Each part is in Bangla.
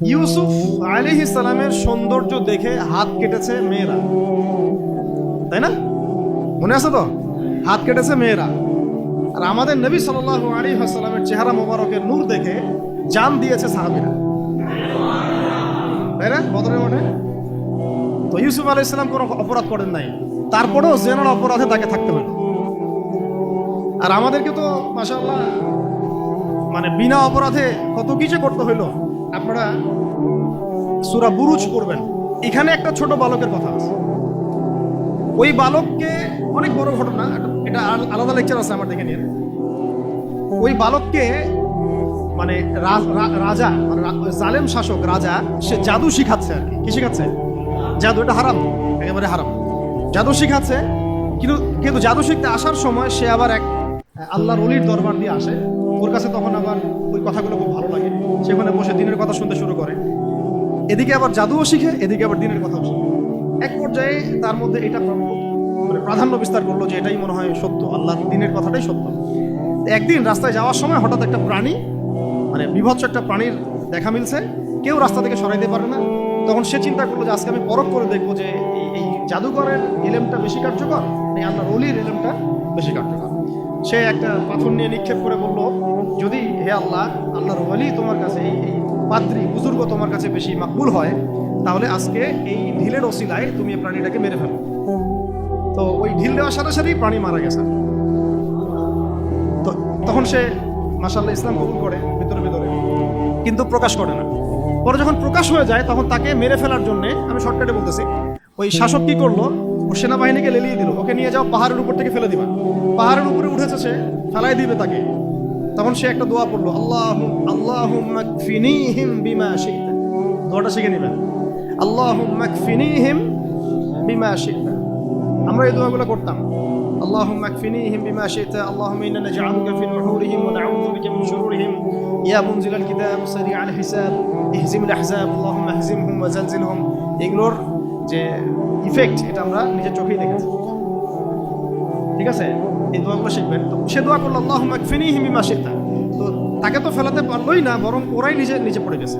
ইউসুফ আলী ইসলামের সৌন্দর্য দেখে হাত কেটেছে মেয়েরা। তাই না? মনে আছে তো? হাত কেটেছে মেয়েরা। আর আমাদের নবী সাল আলী আসসালামের চেহারা মোবারকের নূর দেখে জান দিয়েছে সাহাবিরা। তাই না? বদরের মনে? তো ইউসুফ আলী ইসলাম কোনো অপরাধ করেন নাই। তারপরেও জেনার অপরাধে তাকে থাকতে হলো। আর আমাদেরকে তো মাসাল্লাহ মানে বিনা অপরাধে কত কিছু করতে হইল আপনারা সুরা বুরুজ করবেন এখানে একটা ছোট বালকের কথা আছে। ওই বালককে অনেক বড় ঘটনা এটা- আলাদা লেকচার আছে আমার দেখে নিয়ে ওই বালককে মানে রাজা মানে জালেম শাসক রাজা, সে জাদু শিখাচ্ছে আর কি। শিখাচ্ছে? জাদু, এটা হারাম, একেবারে হারাম। জাদু শিখাচ্ছে, কিন্তু কিন্তু জাদু শিখতে আসার সময় সে আবার এক আল্লাহর অলির দরবার দিয়ে আসে। ওর কাছে তখন আবার ওই কথাগুলো খুব ভালো লাগে। সেখানে বসে দিনের কথা শুনতে শুরু করে। এদিকে আবার জাদুও শিখে, এদিকে আবার দিনের কথাও শিখে। এক পর্যায়ে তার মধ্যে এটা মানে প্রাধান্য বিস্তার করল যে এটাই মনে হয় সত্য, আল্লাহর দিনের কথাটাই সত্য। একদিন রাস্তায় যাওয়ার সময় হঠাৎ একটা প্রাণী মানে বিভৎস একটা প্রাণীর দেখা মিলছে। কেউ রাস্তা থেকে সরাইতে পারে না। তখন সে চিন্তা করল যে আজকে আমি পরখ করে দেখব যে এই- জাদুঘরের এলেমটা বেশি কার্যকর, এই আল্লাহর অলির এলেমটা বেশি কার্যকর। সে একটা পাথর নিয়ে নিক্ষেপ করে বলল হে আল্লাহ, আল্লাহর অলি তোমার কাছে, এই এই পাত্রী, বুজুর্গ তোমার কাছে বেশি মাকবুল হয়, তাহলে আজকে এই ঢিলের ওসিলায় তুমি এই প্রাণীটাকে মেরে ফেলো। তো ওই ঢিল দেওয়ার সাথে সাথেই প্রাণী মারা গেছে। তো তখন সে মাসাল্লাহ ইসলাম কবুল করে ভিতরে ভিতরে, কিন্তু প্রকাশ করে না। পরে যখন প্রকাশ হয়ে যায়, তখন তাকে মেরে ফেলার জন্য আমি শর্টকাটে বলতেছি, ওই শাসক কি করল? ও সেনাবাহিনীকে লেলিয়ে দিল, ওকে নিয়ে যাও, পাহাড়ের উপর থেকে ফেলে দিবা। পাহাড়ের উপরে উঠেছে সে, ফেলাই দিবে তাকে। তখন সে একটা দোয়া পড়লো আল্লাহ আল্লাহ মাকফিনিহিম বিমা শিখতে দোয়াটা শিখে নেবেন আল্লাহ মাকফিনিহিম বিমা শিখতে আমরা এই দোয়াগুলো করতাম اللهم اكفنيهم بما شئت اللهم انا نجعلك في نحورهم ونعوذ بك من شرورهم يا منزل الكتاب سريع الحساب اهزم الاحزاب اللهم اهزمهم وزلزلهم এগুলোর যে ইফেক্ট এটা আমরা নিজের চোখেই দেখেছি ঠিক আছে এই দোয়াগুলো শিখবেন। তো সে দোয়া করল আল্লাহ মাকফিনিহিম বিমা শিখতা তো তাকে তো ফেলাতে পারলোই না, বরং ওরাই নিজে নিচে পড়ে গেছে।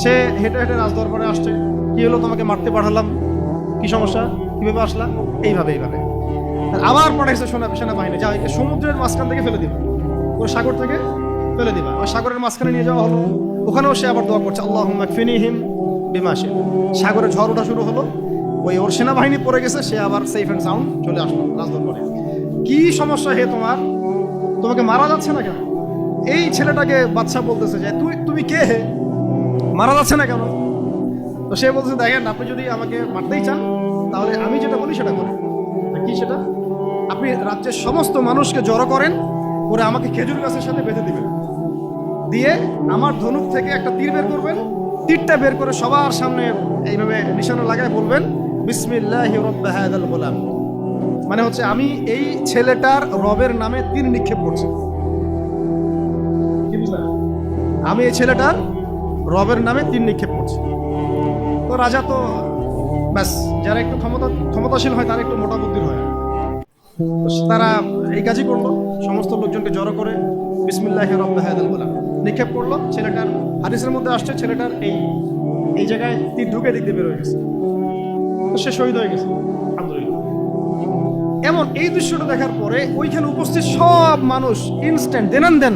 সে হেঁটে হেঁটে রাজদরবারে আসছে। কি হলো তোমাকে মারতে পাঠালাম? কি সমস্যা? কীভাবে আসলা? এইভাবে এইভাবে। আবার পাঠাইছে সোনা, সেনাবাহিনী। যা সমুদ্রের মাঝখান থেকে ফেলে দিবা। ওই সাগর থেকে ফেলে দিবা। ওই সাগরের মাঝখানে নিয়ে যাওয়া হলো। ওখানেও সে আবার দোয়া করছে আল্লাহ ফিনিহিম বিমাসে সাগরে ঝড় ওঠা শুরু হলো। ওই ওর সেনাবাহিনী পড়ে গেছে, সে আবার সেফ অ্যান্ড সাউন্ড চলে আসলো রাজদরবারে কি সমস্যা হে তোমার? তোমাকে মারা যাচ্ছে না কেন? এই ছেলেটাকে বাচ্চা বলতেছে যে, তুই, তুমি কে হে? মারা যাচ্ছে না কেন? তো সে বলছে দেখেন, আপনি যদি আমাকে মারতেই চান, তাহলে আমি যেটা বলি সেটা করেন। কি সেটা? আপনি রাজ্যের সমস্ত মানুষকে জড়ো করেন করে আমাকে খেজুর গাছের সাথে বেঁধে দিবেন দিয়ে আমার ধনুক থেকে একটা তীর বের করবেন, তীরটা বের করে সবার সামনে এইভাবে নিশানা লাগায় বলবেন, বিসমিল্লাহ রব্বাহাদাল গোলাম। মানে হচ্ছে আমি এই ছেলেটার রবের নামে তীর নিক্ষেপ করছি। আমি এই ছেলেটার রবের নামে তীর নিক্ষেপ করছি। তো রাজা তো ব্যাস, যারা একটু ক্ষমতা ক্ষমতাশীল হয়, তারা একটু মোটা বুদ্ধির হয়। তারা এই কাজই করল, সমস্ত লোকজনকে জড়ো করে বিসমিল্লাহ রব্বাহাদাল গোলাম নিক্ষেপ করল। ছেলেটার হাদিসের মধ্যে আসছে, ছেলেটার এই এই জায়গায় তীর ঢুকে দিক দিয়ে বের হয়ে গেছে। সে শহীদ হয়ে গেছে। আলহামদুলিল্লাহ। এমন এই দৃশ্যটা দেখার পরে ওইখানে উপস্থিত সব মানুষ ইনস্ট্যান্ট দেনান দেন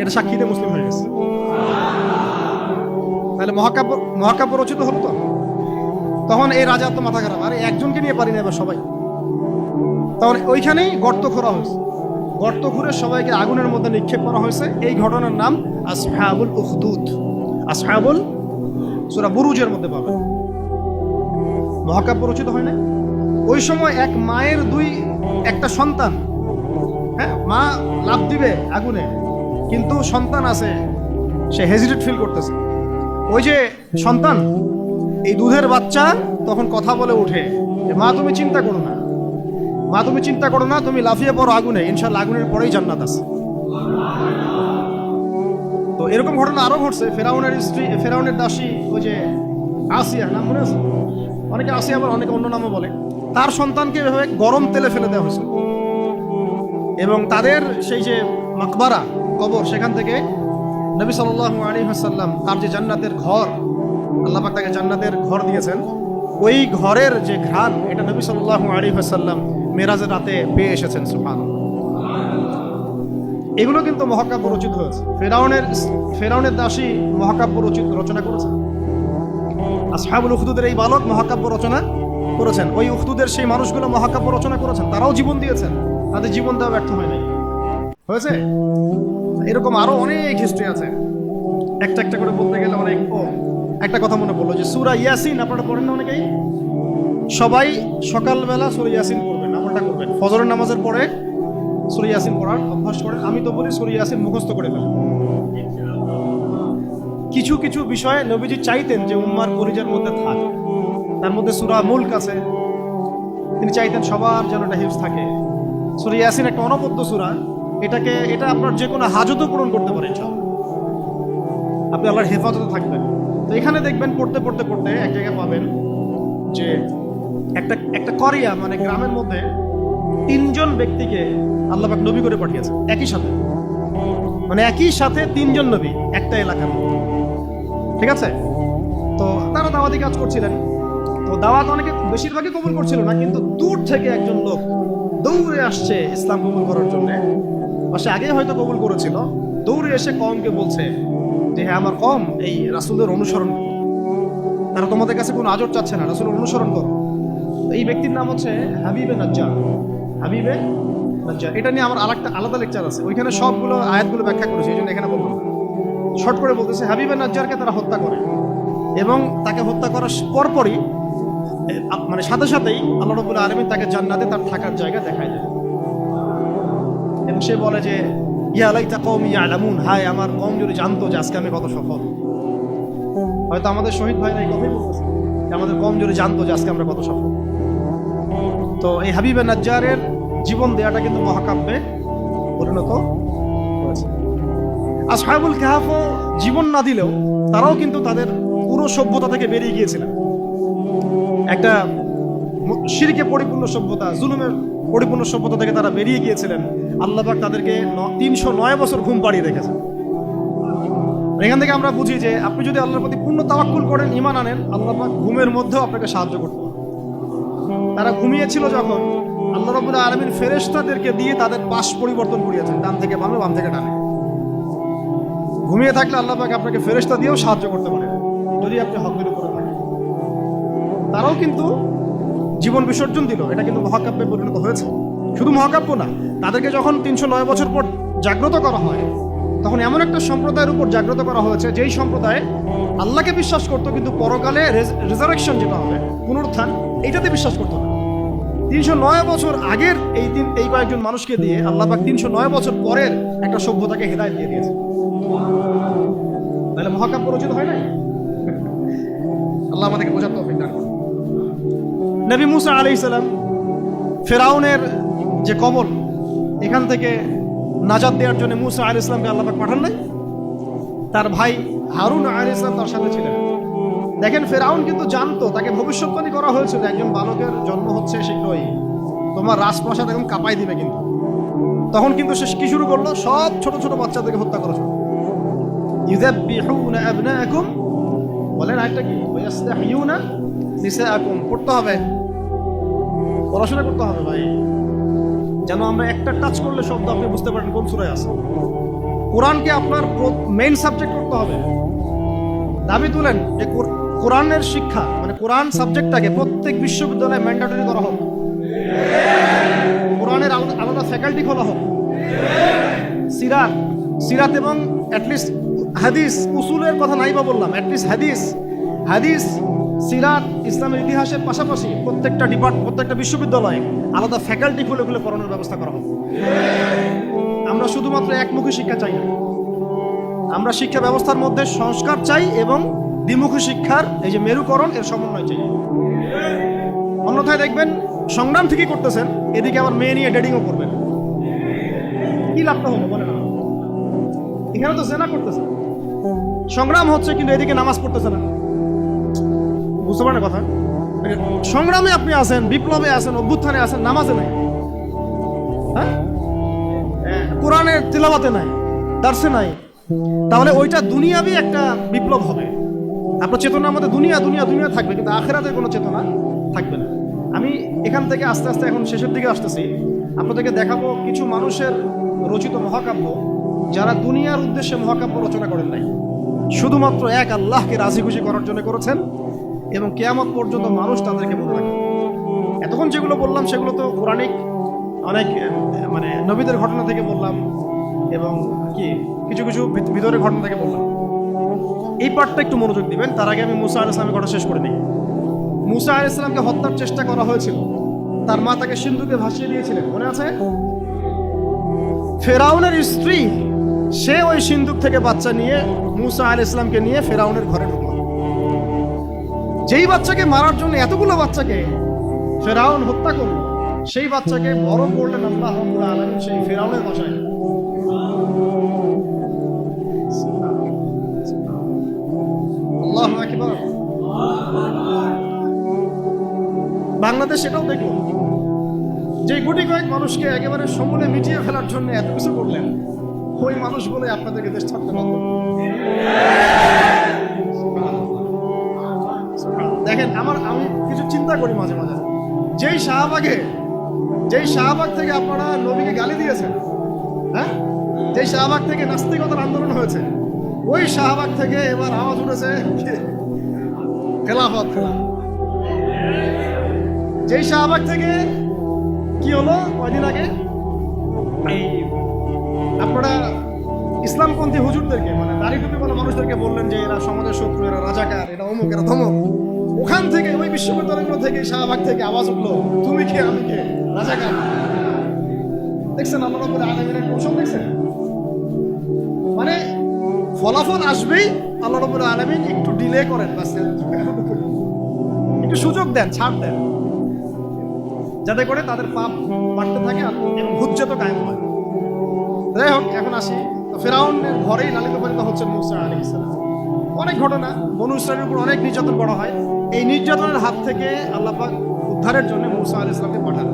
এটা সাক্ষীতে মুসলিম হয়ে গেছে। তাহলে মহাকাব্য মহাকাব্য রচিত হলো তো? তখন এই রাজা তো মাথা খারাপ। আরে, একজনকে নিয়ে পারি না এবার সবাই। তখন ওইখানেই গর্ত খোঁড়া হয়েছে। গর্ত খুঁড়ে সবাইকে আগুনের মধ্যে নিক্ষেপ করা হয়েছে। এই ঘটনার নাম আসহাবুল উখদুদ। আসহাবুল সুরা বুরুজের মধ্যে পাবে মহাকাব্য রচিত হয় না ওই সময় এক মায়ের দুই, একটা সন্তান। হ্যাঁ মা লাভ দিবে আগুনে, কিন্তু সন্তান আছে, সে হেজিটেট ফিল করতেছে। ওই যে সন্তান, এই দুধের বাচ্চা তখন কথা বলে ওঠে যে, মা, তুমি চিন্তা করো না। মা, তুমি চিন্তা করো না, তুমি লাফিয়ে পড়ো আগুনে ইনশাল্লাহ আগুনের পরেই জান্নাত আছে। তো এরকম ঘটনা আরও ঘটছে, ফেরাউনের স্ত্রী, ফেরাউনের দাসী, ওই যে আসিয়া, নাম মনে আছে? অনেকে আসিয়া আবার অনেকে অন্য নামও বলে। তার সন্তানকে এভাবে গরম তেলে ফেলে দেওয়া হয়েছে এবং তাদের সেই যে মাকবারা, কবর, সেখান থেকে নবী সাল্লাল্লাহু আলাইহি ওয়াসাল্লাম তার যে জান্নাতের ঘর, আল্লাহ তাকে জান্নাতের ঘর দিয়েছেন। ওই ঘরের যে ঘ্রাণ, এটা নবী সাল্লাল্লাহু আলাইহি ওয়াসাল্লাম মেরাজের রাতে পেয়ে এসেছেন, সুবহানাল্লাহ। এগুলো কিন্তু মহাকাব্য রচিত হয়েছে। ফেরাউনের ফেরাউনের দাসী মহাকাব্য রচিত রচনা করেছেন আসহাবুল উখদুদের এই বালক মহাকাব্য রচনা করেছেন। ওই উখদুদের সেই মানুষগুলো মহাকাব্য রচনা করেছেন, তারাও জীবন দিয়েছেন। তাদের জীবন দেওয়া ব্যর্থ হয় নাই। হয়েছে? এরকম আরও অনেক হিস্ট্রি আছে। একটা একটা করে বলতে গেলে অনেক ও একটা কথা মনে পড়ল যে সুরা ইয়াসিন, আপনারা পড়েন না অনেকেই? সবাই সকালবেলা সুরা ইয়াসিন পড়বেন আমলটা করবেন। ফজরের নামাজের পরে সুরা ইয়াসিন পড়ার অভ্যাস করেন। আমি তো বলি সুরা ইয়াসিন মুখস্থ করে ফেলেন। কিছু কিছু বিষয়ে নবীজি চাইতেন যে উম্মার পরিচয়ের মধ্যে থাক। তার মধ্যে সুরা মুল্ক আছে। তিনি চাইতেন সবার যেন একটা হিফজ থাকে। সুরা ইয়াসিন একটা অনবদ্য সুরা। এটাকে, এটা আপনার যে কোনো হাজতও পূরণ করতে পারেন ইনশাআল্লাহ। আপনি আল্লাহর হেফাজতে থাকবেন। তো এখানে দেখবেন পড়তে পড়তে পড়তে এক জায়গায় পাবেন যে একটা একটা করিয়া মানে গ্রামের মধ্যে তিনজন ব্যক্তিকে আল্লাহ পাক নবী করে পাঠিয়েছে একই সাথে। মানে একই সাথে তিনজন নবী, একটা এলাকার ঠিক আছে? তো তারা দাওয়াতি কাজ করছিলেন। তো দাওয়াত অনেকে বেশিরভাগই কবুল করছিল না, কিন্তু দূর থেকে একজন লোক দৌড়ে আসছে ইসলাম কবুল করার জন্য। বা সে আগে হয়তো কবুল করেছিল, দৌড়ে এসে কমকে বলছে যে হ্যাঁ আমার কম, এই রাসুলের অনুসরণ তারা তোমাদের কাছে কোনো আজর চাচ্ছে না, রাসুলের অনুসরণ করো। এই ব্যক্তির নাম হচ্ছে হাবিবে নাজ্জার হাবিবে নাজ্জার এটা নিয়ে আমার আরেকটা আলাদা লেকচার আছে। ওইখানে সবগুলো আয়াতগুলো ব্যাখ্যা করেছে, এই জন্য এখানে না। শর্ট করে বলতেছে, হাবিবে নাজ্জারকে তারা হত্যা করে এবং তাকে হত্যা করার পরপরই মানে সাথে সাথেই আল্লাহ রবুল আলমিন তাকে জান্নাতে তার থাকার জায়গা দেখায় দেয় এবং সে বলে যে কম হায় আমার কম যদি জানতো যে আজকে আমি কত সফল। হয়তো আমাদের শহীদ ভাইরা এই কথাই বলতেছে আমাদের কম যদি জানতো যে আজকে আমরা কত সফল। তো এই হাবিবে নাজ্জারের জীবন দেয়াটা কিন্তু মহাকাব্যে পরিণত আসহাবুল কাহাফও জীবন না দিলেও তারাও কিন্তু তাদের পুরো সভ্যতা থেকে বেরিয়ে গিয়েছিলেন। একটা শিরকে পরিপূর্ণ সভ্যতা, জুলুমের পরিপূর্ণ সভ্যতা থেকে তারা বেরিয়ে গিয়েছিলেন। আল্লাহবাক তাদেরকে তিনশো নয় বছর ঘুম পাড়িয়ে রেখেছেন। এখান থেকে আমরা বুঝি যে, আপনি যদি আল্লাহর প্রতি পূর্ণ তাওয়াক্কুল করেন ইমান আনেন আল্লাহবাক ঘুমের মধ্যেও আপনাকে সাহায্য করতে পারেন তারা ঘুমিয়েছিল যখন আল্লাহ রবুল আলমীর ফেরেস্তাদেরকে দিয়ে তাদের পাশ পরিবর্তন করিয়েছেন, ডান থেকে বামে, বাম থেকে ডানে। ঘুমিয়ে থাকলে আল্লাহ পাক আপনাকে ফেরেস্তা দিয়েও সাহায্য করতে পারে যদি আপনি হকের উপরে তারাও কিন্তু জীবন বিসর্জন দিল। এটা কিন্তু মহাকাব্যে পরিণত হয়েছে। শুধু মহাকাব্য না, তাদেরকে যখন তিনশো নয় বছর পর জাগ্রত করা হয়, তখন এমন একটা সম্প্রদায়ের উপর জাগ্রত করা হয়েছে, যেই সম্প্রদায় আল্লাহকে বিশ্বাস করতো, কিন্তু পরকালে রেজারেকশন যেটা হবে, পুনরুত্থান, এইটাতে বিশ্বাস করতো না। তিনশো নয় বছর আগের এই তিন, এই কয়েকজন মানুষকে দিয়ে আল্লাহ পাক তিনশো নয় বছর পরের একটা সভ্যতাকে হেদায়ত দিয়ে দিয়েছে। তাহলে মহাকাব্য রচিত হয় নাই? আল্লাহ আমাদেরকে করুন। নবী মুসা আলি সালাম, ফেরাউনের যে কবল এখান থেকে নাজাদ দেওয়ার জন্য মুসা আলি ইসলামকে আল্লাহ পাঠান নাই। তার ভাই হারুন আলি ইসলাম তার সাথে ছিলেন। দেখেন, ফেরাউন কিন্তু জানতো, তাকে ভবিষ্যৎবাণী করা হয়েছিল একজন বালকের জন্ম হচ্ছে শীঘ্রই। তোমার রাজপ্রাসাদ এখন কাঁপাই দিবে কিন্তু। তখন কিন্তু সে কি শুরু করল? সব ছোট ছোট বাচ্চাদেরকে হত্যা করা শুরু বলেন আরেকটা কি? পড়তে হবে। পড়াশোনা করতে হবে ভাই। যেন আমরা একটা টাচ করলে শব্দ আপনি বুঝতে পারেন কোন সূরায় আছে। কোরআনকে আপনার মেইন সাবজেক্ট করতে হবে। দাবি তুলেন যে কোর- কোরআনের শিক্ষা মানে কোরআন সাবজেক্টটাকে প্রত্যেক বিশ্ববিদ্যালয়ে ম্যান্ডেটরি করা হোক। কোরআনের আলাদা আলাদা ফ্যাকাল্টি খোলা হোক। সিরাত সিরাত এবং অ্যাটলিস্ট হাদিস, উসুলের কথা নাই বা বললাম অ্যাটলিস্ট হাদিস হাদিস সিরাত ইসলামের ইতিহাসের পাশাপাশি প্রত্যেকটা ডিপার্ট, প্রত্যেকটা বিশ্ববিদ্যালয়ে আলাদা ফ্যাকাল্টি খুলে খুলে পড়ানোর ব্যবস্থা করা হোক। আমরা শুধুমাত্র একমুখী শিক্ষা চাই না। আমরা শিক্ষা ব্যবস্থার মধ্যে সংস্কার চাই এবং দ্বিমুখী শিক্ষার এই যে মেরুকরণ, এর সমন্বয় চাই। অন্যথায় দেখবেন সংগ্রাম ঠিকই করতেছেন, এদিকে আবার মেয়ে নিয়ে ডেটিংও করবেন। কি লাভটা হলো বলে না এখানে তো জেনা করতেছে সংগ্রাম হচ্ছে কিন্তু এদিকে নামাজ পড়তেছে না। বুঝতে পারেন কথা। সংগ্রামে আপনি আছেন, বিপ্লবে আছেন, অভ্যুত্থানে আছেন, নামাজে নাই। হ্যাঁ? কোরআনের তিলাবাতে নাই, দার্সে নাই। তাহলে ওইটা দুনিয়াবি একটা বিপ্লব হবে। আপনার চেতনার মধ্যে দুনিয়া দুনিয়া দুনিয়া থাকবে, কিন্তু আখেরাতে কোনো চেতনা থাকবে না। আমি এখান থেকে আস্তে আস্তে এখন শেষের দিকে আসতেছি। আপনাদেরকে দেখাবো কিছু মানুষের রচিত মহাকাব্য, যারা দুনিয়ার উদ্দেশ্যে মহাকাব্য রচনা করেন নাই। শুধুমাত্র এক আল্লাহকে রাজি খুশি করার জন্য করেছেন। এবং কেয়ামত পর্যন্ত মানুষ তাদেরকে মনে রাখবে এতক্ষণ যেগুলো বললাম, সেগুলো তো পৌরাণিক অনেক মানে নবীদের ঘটনা থেকে বললাম এবং কি, কিছু কিছু ভিত- ভিতরের ঘটনা থেকে বললাম। এই পার্টটা একটু মনোযোগ দিবেন, তার আগে আমি মুসা আল ইসলামের কথা শেষ করে নিই। মুসা আল ইসলামকে হত্যার চেষ্টা করা হয়েছিল। তার মা তাকে সিন্ধুকে ভাসিয়ে দিয়েছিলেন, মনে আছে? ফেরাউনের স্ত্রী, সে ওই সিন্ধুক থেকে বাচ্চা নিয়ে মুসা আল ইসলামকে নিয়ে ফেরাউনের ঘরে যেই বাচ্চাকে মারার জন্য এতগুলো বাচ্চাকে ফেরাউন হত্যা করল, সেই বাচ্চাকে বড় করলেন আল্লাহ আলামিন সেই ফেরাউনের বাসায় বাংলাদেশ এটাও দেখল, যে গুটি কয়েক মানুষকে একেবারে সমূলে মিটিয়ে ফেলার জন্য এত কিছু করলেন, ওই মানুষগুলো আপনাদেরকে দেশ ছাড়তে বাধ্য। চিন্তা করি মাঝে মাঝে। যেই শাহবাগে, যেই শাহবাগ থেকে আপনারা নবীকে গালি দিয়েছেন হ্যাঁ? যেই শাহবাগ থেকে নাস্তিকতার আন্দোলন হয়েছে, ওই শাহবাগ থেকে এবার আওয়াজ উঠেছে খেলাফত। খেলা যেই শাহবাগ থেকে কি হলো কয়দিন আগে আপনারা ইসলামপন্থী হুজুরদেরকে মানে দাড়ি টুপি বলা মানুষদেরকে বললেন যে এরা সমাজের শত্রু, এরা রাজাকার এটা অমুক, এরা ধমক। ওখান থেকে, ওই বিশ্ববিদ্যালয়গুলো থেকে, শাহবাগ থেকে আওয়াজ উঠল, তুমি কে? আমি কে? রাজাকার দেখছেন আল্লাহ রব্বুল আলামিনের কৌশল দেখছেন? মানে ফলাফল আসবেই একটু ডিলে করেন একটু সুযোগ দেন, ছাড় দেন। যাতে করে তাদের পাপ বাড়তে থাকে এবং হুজ্জত কায়েম হয়। যাই হোক, এখন আসি। ফেরাউনের ঘরেই লালিত পালিত হচ্ছেন মুসা আলী ইসলাম অনেক ঘটনা, বনু ইসরায়েলের উপর অনেক নির্যাতন করা হয়। এই নির্যাতনের হাত থেকে আল্লাপাক উদ্ধারের জন্য মুসা আলী ইসলামকে পাঠান।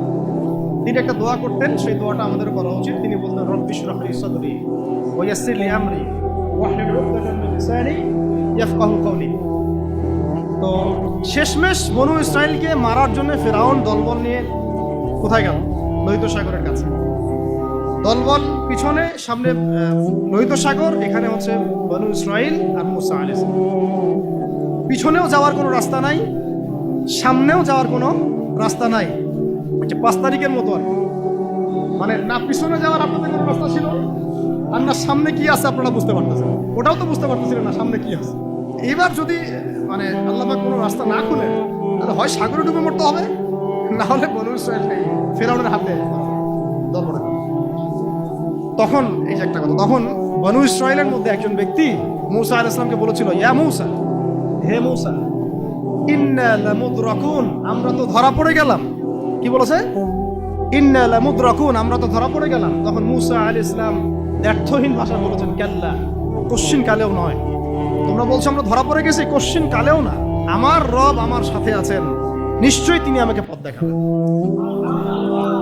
তিনি একটা দোয়া করতেন, সেই দোয়াটা আমাদের করা উচিত। তিনি বলতেন রব্বিশ রহলি সদরি ওয়াসির লি আমরি তো শেষমেশ বনু ইসরায়েলকে মারার জন্য ফেরাউন দলবল নিয়ে কোথায় গেল? লোহিত সাগরের কাছে। দলবল পিছনে, সামনে লোহিত সাগর, এখানে হচ্ছে বনু ইসরায়েল আর মুসা আলী পিছনেও যাওয়ার কোনো রাস্তা নাই, সামনেও যাওয়ার কোনো রাস্তা নাই। হচ্ছে পাঁচ তারিখের মতো আর। মানে না, পিছনে যাওয়ার আপনাদের কোনো রাস্তা ছিল? আর না, সামনে কি আছে আপনারা বুঝতে পারতেছেন? ওটাও তো বুঝতে পারতেছিলেন না, সামনে কি আছে। এবার যদি মানে আল্লাহ কোনো রাস্তা না খুলে তাহলে হয় সাগরে ডুবে মরতে হবে? না হলে বনু ইসরায়েল এই ফেরাউনের হাতে দলবড় তখন, এই যে একটা কথা, তখন বনু ইসরায়েলের মধ্যে একজন ব্যক্তি মৌসা আলাইহিস ইসলামকে বলেছিল, ইয়া মূসা হে মূসা, ইন্না লামুদরাকুন, আমরা তো ধরা পড়ে গেলাম। কি বলেছে? ইন্না লামুদরাকুন, আমরা তো ধরা পড়ে গেলাম। তখন মূসা আলাইহিস সালাম ব্যর্থহীন ভাষা বলেছেন, কাল্লা, কোশ্চিন কালেও নয়। তোমরা বলছো আমরা ধরা পড়ে গেছি, কোশ্চিন কালেও না। আমার রব আমার সাথে আছেন। নিশ্চয়ই তিনি আমাকে পথ দেখাবেন।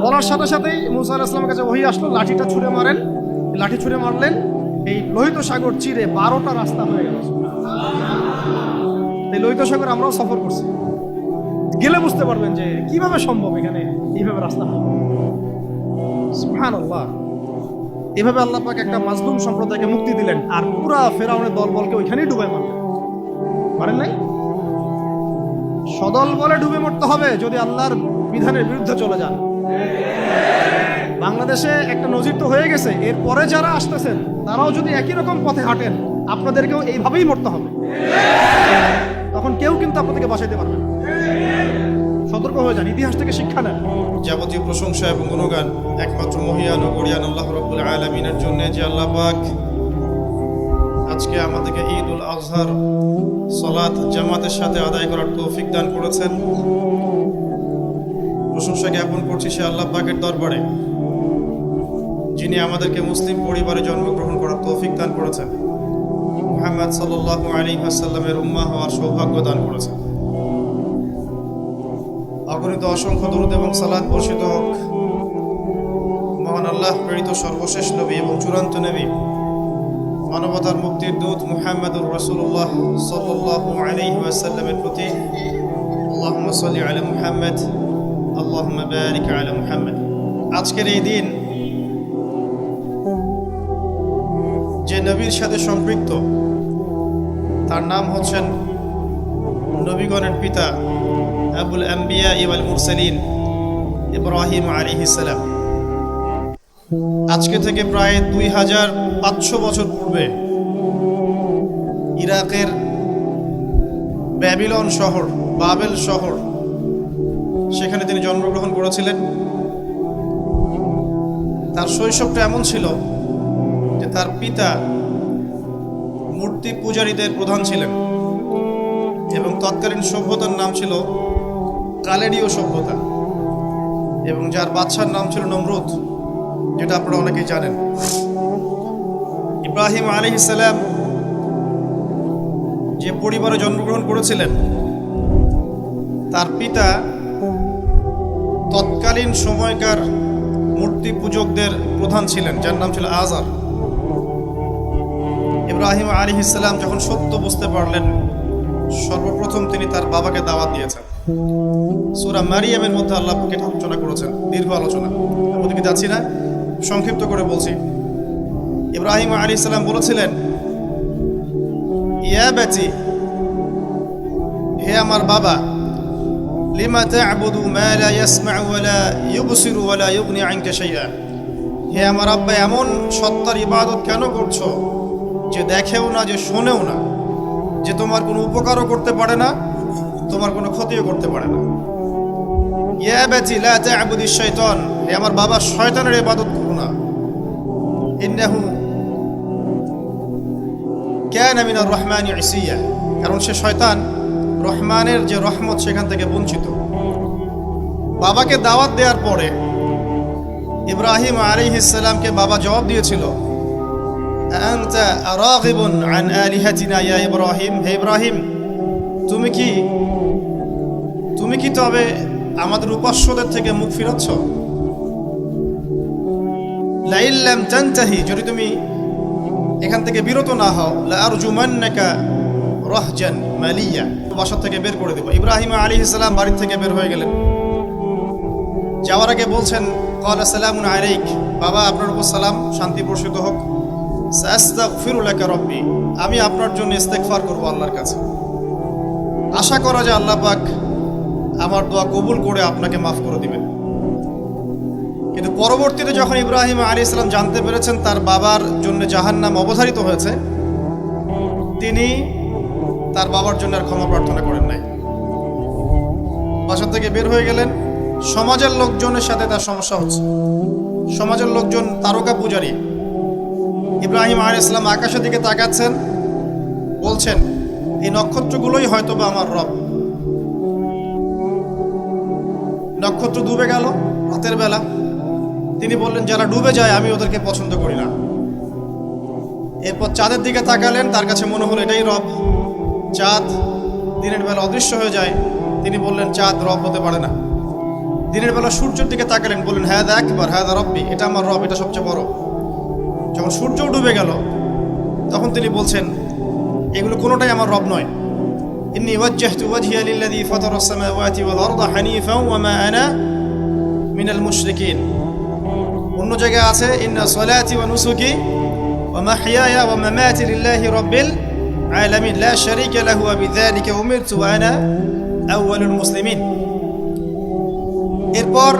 বলার সাথে সাথেই মুসা আলাহ ইসলামের কাছে ওহি আসলো, লাঠিটা ছুঁড়ে মারেন। লাঠি ছুঁড়ে মারলেন, এই লোহিত সাগর চিরে বারোটা রাস্তা হয়ে গেল। এই লোহিত সাগর আমরাও সফর করছি। গেলে বুঝতে পারবেন যে কীভাবে সম্ভব এখানে এইভাবে রাস্তা সুবহানাল্লাহ। এভাবে আল্লাহ পাক একটা মাজলুম সম্প্রদায়কে মুক্তি দিলেন আর পুরা ফেরাউনের দলবলকে ওইখানেই ডুবে মারলেন। পারেন নাই? সদল বলে ডুবে মরতে হবে যদি আল্লাহর বিধানের বিরুদ্ধে চলে যান। বাংলাদেশে একটা নজির তো হয়ে গেছে, এরপরে যারা আসতেছেন, তারাও যদি একই রকম পথে হাঁটেন, আপনাদেরকেও এইভাবেই মরতে হবে। তখন কেউ কিন্তু আপনাদেরকে বাঁচাইতে পারবে সতর্ক হয়ে যান, ইতিহাস থেকে শিক্ষা নেন। যাবতীয় প্রশংসা এবং গুণগান একমাত্র মহিয়ান ও গরিয়ান আল্লাহ রব্বুল আলমিনের জন্য যে আল্লাহ পাক আজকে আমাদেরকে ঈদ উল আজহার সলাৎ জামাতের সাথে আদায় করার তৌফিক দান করেছেন। প্রশংসা জ্ঞাপন করছি সে আল্লাহ পাকের দরবারে, যিনি আমাদেরকে মুসলিম পরিবারে জন্মগ্রহণ করার তৌফিক দান করেছেন। মুহাম্মদ সাল্লাহ আলী আসাল্লামের উম্মা হওয়ার সৌভাগ্য দান করেছেন। অগণিত অসংখ্য দরুদ এবং সালাদ বর্ষিত হোক। মহান আল্লাহ প্রেরিত সর্বশেষ নবী এবং চূড়ান্ত নবী, মানবতার মুক্তির দূত মুহাম্মদুর রসুল্লাহ আলাইহি ওয়াসাল্লামের প্রতি আল্লাহুম্মা সাল্লি আলা মুহাম্মদ, আল্লাহুম্মা বারিক আলা মুহাম্মদ। আজকের এই দিন যে নবীর সাথে সম্পৃক্ত তার নাম হচ্ছেন নবীগণের পিতা আবুল আম্বিয়া ইবাল মুরসালিন ইব্রাহিম আলাইহিস সালাম। আজকে থেকে প্রায় দুই হাজার পাঁচশো বছর পূর্বে ইরাকের ব্যাবিলন শহর, বাবেল শহর, সেখানে তিনি জন্মগ্রহণ করেছিলেন। তার শৈশবটা এমন ছিল যে তার পিতা মূর্তি পূজারীদের প্রধান ছিলেন। এবং তৎকালীন সভ্যতার নাম ছিল কালেরীয় সভ্যতা। এবং যার বাদশার নাম ছিল নমরুদ, যেটা আপনারা অনেকেই জানেন। ইব্রাহিম আলী ইসালাম যে পরিবারে জন্মগ্রহণ করেছিলেন, তার পিতা তৎকালীন সময়কার মূর্তি পূজকদের প্রধান ছিলেন, যার নাম ছিল আজার। ইব্রাহিম আলী ইসলাম যখন সত্য বুঝতে পারলেন, সর্বপ্রথম তিনি তার বাবাকে দাওয়াত দিয়েছেন। সুরা মারিয়ামের মধ্যে আল্লাহ পাক আলোচনা করেছেন, দীর্ঘ আলোচনা। ওদিকে যাচ্ছি না? সংক্ষিপ্ত করে বলছি। ইব্রাহিম আলী ইসলাম বলেছিলেন, ইয়া বেচি হে আমার বাবা, লিমা তা'বুদু মা লা ইয়াসমা'ু ওয়া লা ইউবসিরু ওয়া লা ইউগনি আনকা হে আমার আব্বা, এমন সত্তার ইবাদত কেন করছ? যে দেখেও না, যে শোনেও না, যে তোমার কোনো উপকারও করতে পারে না, তোমার কোনো ক্ষতিও করতে পারে না। ইয়া বাতি লা তা'বুদিশ শাইতান, হে আমার বাবা, শয়তানের ইবাদত করো না। ইন্নাহু কানা মিনার রহমানি ইসিয়া কারণ সে শয়তান রহমানের যে রহমত সেখান থেকে বঞ্চিত। বাবাকে দাওয়াত দেওয়ার পরে ইব্রাহিম আলাইহিস সালামকে বাবা জবাব দিয়েছিল তুমি কি তবে আমাদের উপাস্যদের থেকে মুখ ফিরাচ্ছ? লাইল্লাম যদি তুমি এখান থেকে বিরত না হও লারজুমান্নাকা রহজান মালিয়া, বাসা থেকে বের করে দেবো। ইব্রাহিম আলী ইসলাম বাড়ির থেকে বের হয়ে গেলেন। যাওয়ার আগে বলছেন কলা সালাম আলাইক। বাবা, আপনার উপর সালাম, শান্তি বর্ষিত হোক। সাস্তাগফিরুলাকা রব্বি, আমি আপনার জন্য ইস্তেগফার করব আল্লাহর কাছে। আশা করা যে আল্লাহ পাক আমার দোয়া কবুল করে আপনাকে মাফ করে দিবেন। কিন্তু পরবর্তীতে যখন ইব্রাহিম আলী ইসলাম জানতে পেরেছেন তার বাবার জন্য জাহান্নাম অবধারিত হয়েছে, তিনি তার বাবার জন্য আর ক্ষমা প্রার্থনা করেন নাই। বাসা থেকে বের হয়ে গেলেন, সমাজের লোকজনের সাথে তার সমস্যা হচ্ছে। সমাজের লোকজন তারকা পূজারী ইব্রাহিম আলী ইসলাম আকাশের দিকে তাকাচ্ছেন, বলছেন, এই নক্ষত্রগুলোই হয়তো বা আমার রব। নক্ষত্র ডুবে গেল রাতের বেলা। তিনি বললেন, যারা ডুবে যায়, আমি ওদেরকে পছন্দ করি না। এরপর চাঁদের দিকে তাকালেন, তার কাছে মনে হলো, এটাই রব। চাঁদ দিনের বেলা অদৃশ্য হয়ে যায়। তিনি বললেন, চাঁদ রব হতে পারে না। দিনের বেলা সূর্যের দিকে তাকালেন, বললেন হ্যাঁ একবার হ্যাঁ রব্বি, এটা আমার রব, এটা সবচেয়ে বড়। যখন সূর্য ডুবে গেল, তখন তিনি বলছেন, এগুলো কোনোটাই আমার রব নয়। ইন্নি ওয়াজ্জাহতু ওয়াজহিয়া লিল্লাযী ফাতারা আস-সামাওয়াতি ওয়াল আরদা হানিফাও ওয়া মা আনা মিনাল মুশরিকিন। অন্য জায়গায় আছে, ইন্না সলাতি ওয়া নুসুকি ওয়া মাহইয়ায়া ওয়া মামাতি লিল্লাহি রাব্বিল আলামিন। লা শারীকা লাহু ওয়া বিযালিকা উমিরতু ওয়া আনা আউয়ালুল মুসলিমিন। এরপর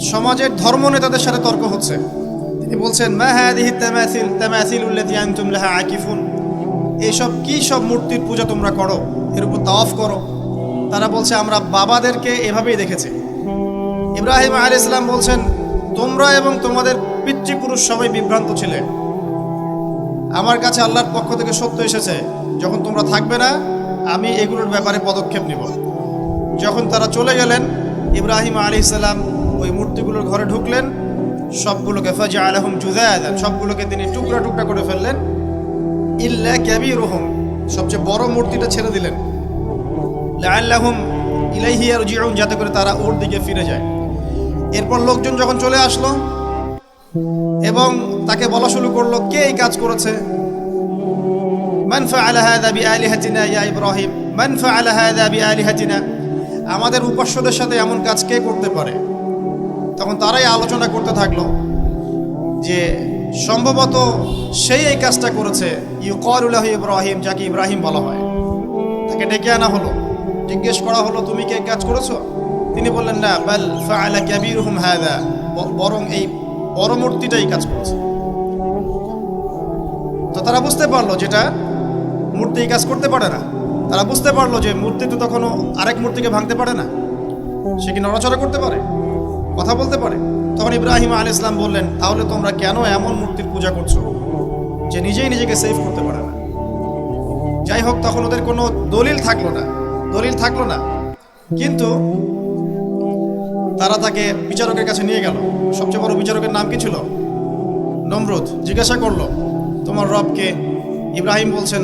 সমাজের ধর্ম নেতাদের সাথে তর্ক হচ্ছে। তিনি বলছেন, মা এইসব কি সব মূর্তির পূজা তোমরা করো? এর উপর তাওয়াফ করো। তারা বলছে, আমরা বাবাদেরকে এভাবেই দেখেছি। ইব্রাহিম আলী ইসলাম বলছেন, তোমরা এবং তোমাদের পিতৃপুরুষ সবাই বিভ্রান্ত ছিলে। আমার কাছে আল্লাহর পক্ষ থেকে সত্য এসেছে, যখন তোমরা থাকবে না, আমি এগুলোর ব্যাপারে পদক্ষেপ নিব। যখন তারা চলে গেলেন, ইব্রাহিম আলী ইসলাম ওই মূর্তিগুলোর ঘরে ঢুকলেন, সবগুলোকে ফাজা আলহম জুদায়াদান সবগুলোকে তিনি টুকরা টুকরা করে ফেললেন। ইল্লা ক্যাবি রহম সবচেয়ে বড় মূর্তিটা ছেড়ে দিলেন। লাল্লাহুম ইলাইহি আরজিউন যাতে করে তারা ওর দিকে ফিরে যায়। এরপর লোকজন যখন চলে আসলো এবং তাকে বলা শুরু করল, কে এই কাজ করেছে? ইব্রাহিম আমাদের উপাস্যদের সাথে এমন কাজ কে করতে পারে? তখন তারাই আলোচনা করতে থাকল যে সম্ভবত সেই এই কাজটা করেছে ইউকরুল্লাহ ইব্রাহিম, যাকে ইব্রাহিম বলা হয়। তাকে ডেকে আনা হলো। জিজ্ঞেস করা হলো, তুমি কি কাজ করেছ? তিনি বললেন, না, বাল ফাআলা কাবীরুহুম ব- বরং এই বড় মূর্তিটাই কাজ করেছে। তো তারা বুঝতে পারল যেটা, মূর্তি কাজ করতে পারে না। তারা বুঝতে পারল যে মূর্তি তো তখনও আরেক মূর্তিকে ভাঙতে পারে না। সে কি নড়াচড়া করতে পারে? কথা বলতে পারে? তখন ইব্রাহিম আল ইসলাম বললেন, তাহলে তোমরা কেন এমন মূর্তির পূজা করছ যে নিজেই নিজেকে সেভ করতে পারে না? যাই হোক, তখন ওদের কোনো দলিল থাকল না, দলিল থাকল না। কিন্তু তারা তাকে বিচারকের কাছে নিয়ে গেল। সবচেয়ে বড় বিচারকের নাম কি ছিল? নমরুদ জিজ্ঞাসা করল, তোমার রবকে? ইব্রাহিম বলছেন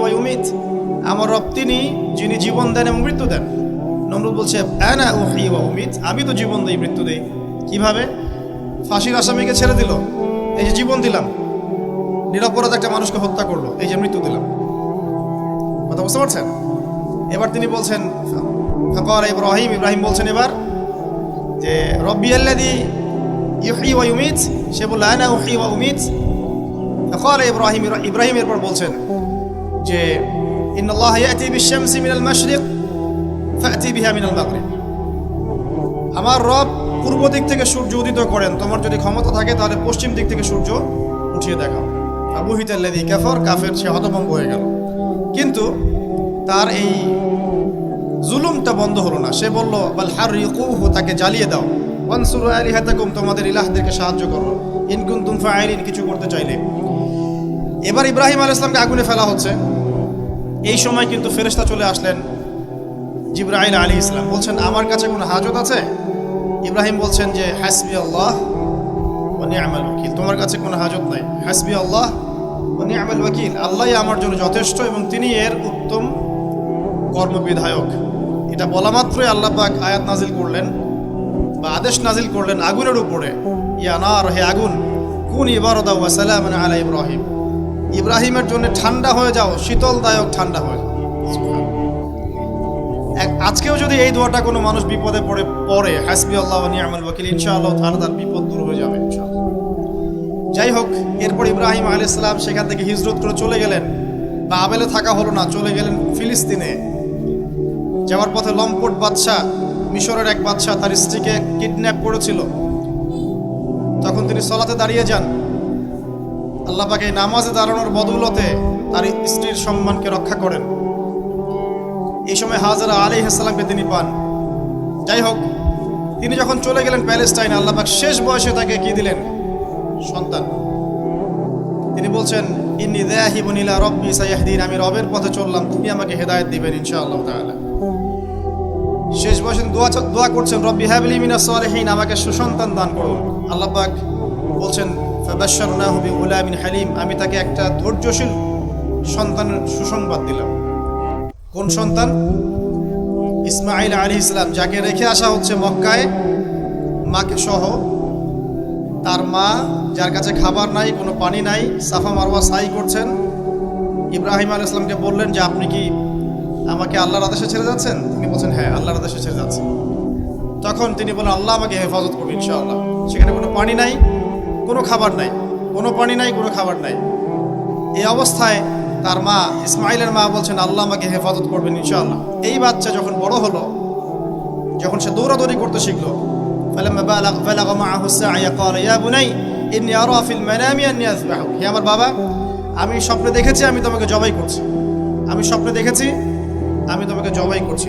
ওয়া ইউমীত। আমার রব তিনি যিনি জীবন দেন এবং মৃত্যু দেন। নমরুদ বলছে না ওহি বা অমিত আমি তো জীবন দিই মৃত্যু দেই। কীভাবে? ফাঁসির আসামিকে ছেড়ে দিল। এই যে জীবন দিলাম, নিরাপরাধ একটা মানুষকে হত্যা করল, এই যে মৃত্যু দিলাম। কথা বুঝতে পারছেন? এবার তিনি বলছেন, ফকর ইব্রাহিম ইব্রাহিম বলছেন এবার যে, রব্বি আল্লাদি ইহি ওয়া ইউমিত, সে বলল আয়না উহি ওয়া উমিত, ফকর ইব্রাহিম ইব্রাহিম এরপর বলছেন যে, ইন্নাল্লাহ ইয়াতি বিশ শামসি মিনাল মাশরিক ইয়াতি বিহামিনাল মাগরে আমার রব পূর্ব দিক থেকে সূর্য উদিত করেন। তোমার যদি ক্ষমতা থাকে, তাহলে পশ্চিম দিক থেকে সূর্য উঠিয়ে দেখাও। আবু আবুহিতাল্লাদি কাফর, কাফের, সে হতভঙ্গ হয়ে গেল। কিন্তু তার এই জুলুমটা বন্ধ হলো না। সে বলল, বাল হারিকুহু তাকে জ্বালিয়ে দাও। ওয়ানসুর আলী হাতাকুম তোমাদের ইলাহদেরকে সাহায্য করো। ইনকুন তুমফা আইলিন কিছু করতে চাইলে। এবার ইব্রাহিম আল ইসলামকে আগুনে ফেলা হচ্ছে। এই সময় কিন্তু ফেরেস্তা চলে আসলেন। জিব্রাহিল আলী ইসলাম বলছেন, আমার কাছে কোনো হাজত আছে? ইব্রাহিম বলছেন যে, হাসবি আল্লাহ ও নিয়ামাল ওয়াকিল। তোমার কাছে কোনো হাজত নাই। হাসবি আল্লাহ ও নিয়ামাল ওয়াকিল। আল্লাহই আমার জন্য যথেষ্ট এবং তিনি এর উত্তম কর্মবিধায়ক। এটা বলা মাত্রই আল্লাহ পাক আয়াত নাজিল করলেন বা আদেশ নাজিল করলেন আগুনের উপরে। ইয়া নার, হে আগুন, কুন ইবারদা ওয়া সালামান আলা ইব্রাহিম। ইব্রাহিমের জন্য ঠান্ডা হয়ে যাও, শীতলদায়ক ঠান্ডা হয়ে যাও। আজকেও যদি এই দোয়াটা কোনো মানুষ বিপদে পড়ে পড়ে হাসবি আল্লাহ ওয়া নি'মাল ওয়াকিল, ইনশাআল্লাহ তাহলে তার বিপদ দূর হয়ে যাবে যাই হোক, এরপর ইব্রাহিম আলাইহিস সালাম সেখান থেকে হিজরত করে চলে গেলেন। বা আবেলে থাকা হলো না, চলে গেলেন ফিলিস্তিনে। যাওয়ার পথে লম্পট বাদশাহ, মিশরের এক বাদশাহ তার স্ত্রীকে কিডন্যাপ করেছিল। তখন তিনি সলাতে দাঁড়িয়ে যান। আল্লাহ পাকে নামাজে দাঁড়ানোর বদৌলতে তার স্ত্রীর সম্মানকে রক্ষা করেন। এই সময় হাজারা আলী হাসালামকে তিনি পান। যাই হোক, তিনি যখন চলে গেলেন প্যালেস্টাইন, আল্লাহ পাক শেষ বয়সে তাকে কি দিলেন? সন্তান। তিনি বলছেন, ইন্নি দেয়াহিবুন ইলা রব্বি সাইয়াহদিন আমি রবের পথে চললাম তিনি আমাকে হেদায়ত দিবেন ইনশাআল্লাহ তাআলা। শেষ বয়সে দোয়া দোয়া করছেন, রব্বি হাবলি মিনাস সালিহিন, আমাকে সুসন্তান দান করুন। আল্লাহ পাক বলছেন, ফাবাশশারনাহু বিগুলামিন হালিম। আমি তাকে একটা ধৈর্যশীল সন্তানের সুসংবাদ দিলাম। কোন সন্তান? ইসমাইল আলী ইসলাম যাকে রেখে আসা হচ্ছে মক্কায়, মাকে সহ। তার মা, যার কাছে খাবার নাই, কোনো পানি নাই, সাফা মারওয়া সাই করছেন। ইব্রাহিম আল ইসলামকে বললেন যে, আপনি কি আমাকে আল্লাহর আদেশে ছেড়ে যাচ্ছেন? তিনি বলছেন হ্যাঁ আল্লাহর আদেশে ছেড়ে যাচ্ছেন তখন তিনি বলেন আল্লাহ আমাকে হেফাজত করবে ইনশাআল্লাহ। সেখানে কোনো পানি নাই, কোনো খাবার নাই, কোনো পানি নাই, কোনো খাবার নাই। এই অবস্থায় তার মা ইসমাইলের মা বলছেন, আল্লাহ আমাকে হেফাজত করবেন ইনশাআল্লাহ। এই বাচ্চা যখন বড় হলো, যখন সে দৌড়াদৌড়ি করতে শিখলো হে আমার বাবা, আমি স্বপ্নে দেখেছি, আমি তোমাকে জবাই করছি। আমি স্বপ্নে দেখেছি, আমি তোমাকে জবাই করছি।